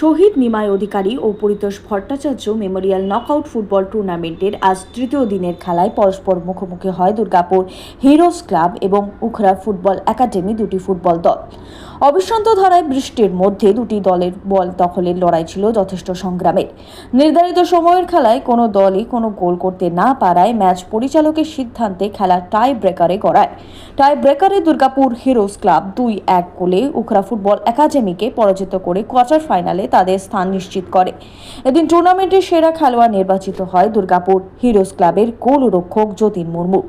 শহীদ নিমায় অধিকারী ও Paritosh Bhattacharya memorial knockout football টুর্নামেন্টের আজ তৃতীয় দিনের খেলায় পরস্পর মুখোমুখি হয় দুর্গাপুর হিরোস ক্লাব এবং উখরা ফুটবল একাডেমি দুটি ফুটবল দল। অবিশ্রান্ত ধারায় বৃষ্টির মধ্যে দুটি দলের বল দখলের লড়াই ছিল যথেষ্ট সংগ্রামের। নির্ধারিত সময়ের খেলায় কোনো দলই কোনো গোল করতে না পারায় ম্যাচ পরিচালকের সিদ্ধান্তে খেলা টাই ব্রেকারে গড়ায়। টাই ব্রেকারে দুর্গাপুর হিরোস ক্লাব দুই এক গোলে উখরা ফুটবল একাডেমিকে পরাজিত করে কোয়ার্টার ফাইনালে তাদের স্থান নিশ্চিত করে। এদিন টুর্নামেন্টের সেরা খেলোয়াড় নির্বাচিত হয় দুর্গাপুর হিরোস ক্লাবের গোলরক্ষক যতীন মুর্মু।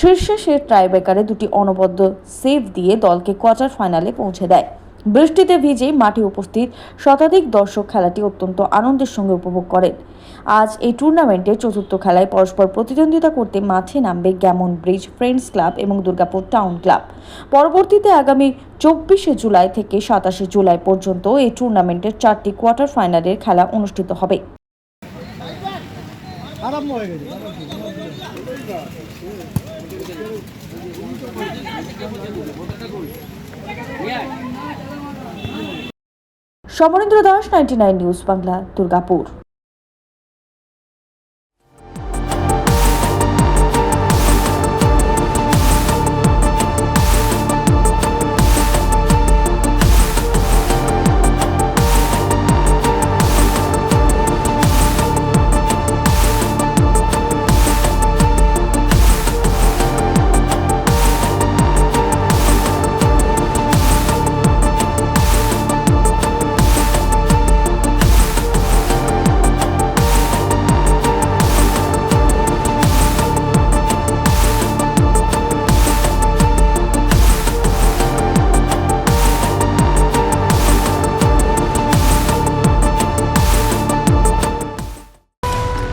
শীর্ষে সে টাই ব্রেকারে দুটি অনবদ্য সেভ দিয়ে দলকে কোয়ার্টার ফাইনালে পৌঁছে দেয়। বৃষ্টিতে ভিজে মাঠে উপস্থিত শতাধিক দর্শক খেলাটি অত্যন্ত আনন্দের সঙ্গে উপভোগ করেন। আজ এই টুর্নামেন্টের চতুর্থ খেলায় পরস্পর প্রতিদ্বন্দ্বিতা করতে মাঠে নামবে গ্যামন ব্রিজ ফ্রেন্ডস ক্লাব এবং দুর্গাপুর টাউন ক্লাব। পরবর্তীতে আগামী চব্বিশে জুলাই থেকে সাতাশে জুলাই পর্যন্ত এই টুর্নামেন্টের চারটি কোয়ার্টার ফাইনালের খেলা অনুষ্ঠিত হবে। হয়ে গেছে। Samarendra Das ninety nine news Bangla Durgapur.